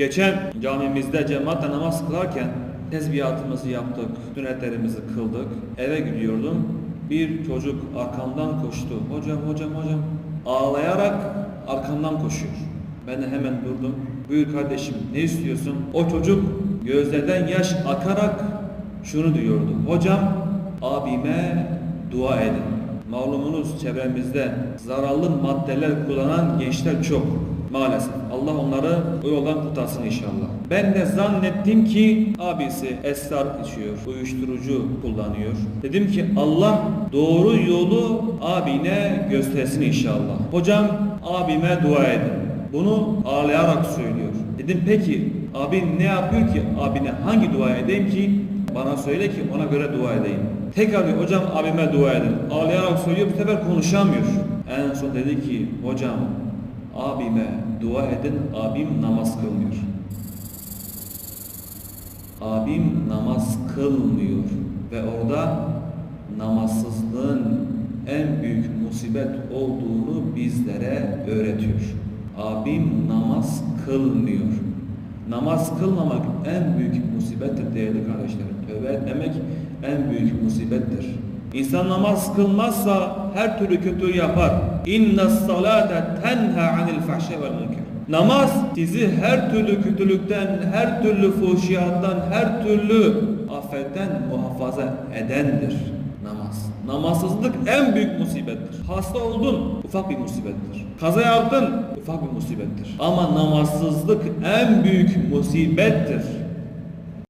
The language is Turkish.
Geçen camimizde cemaatle namaz kılarken tezbihatımızı yaptık, sünnetlerimizi kıldık. Eve gidiyordum. Bir çocuk arkamdan koştu. Hocam, hocam, hocam. Ağlayarak arkamdan koşuyor. Ben de hemen durdum. Buyur kardeşim ne istiyorsun? O çocuk gözlerden yaş akarak şunu diyordu. Hocam abime dua edin. Malumunuz çevremizde zararlı maddeler kullanan gençler çok. Maalesef. Allah onları o yoldan kurtarsın inşallah. Ben de zannettim ki abisi esrar içiyor, uyuşturucu kullanıyor. Dedim ki Allah doğru yolu abine göstersin inşallah. Hocam abime dua edin. Bunu ağlayarak söylüyor. Dedim peki abi ne yapıyor ki abine hangi dua edeyim ki bana söyle ki ona göre dua edeyim. Tekrar diyor hocam abime dua edin. Ağlayarak söylüyor bu sefer konuşamıyor. En son dedi ki hocam abime dua edin abim namaz kılmıyor. Abim namaz kılmıyor ve orada namazsızlığın en büyük musibet olduğunu bizlere öğretiyor. Abim namaz kılmıyor. Namaz kılmamak en büyük musibettir değerli kardeşlerim. Tövbe etmemek en büyük musibettir. İnsan namaz kılmazsa her türlü kötülüğü yapar. İnne salate tenha anil fahşe vel münker. Namaz sizi her türlü kötülükten, her türlü fuhşiyattan, her türlü afetten muhafaza edendir namaz. Namazsızlık en büyük musibettir. Hasta oldun ufak bir musibettir. Kaza yaptın ufak bir musibettir. Ama namazsızlık en büyük musibettir.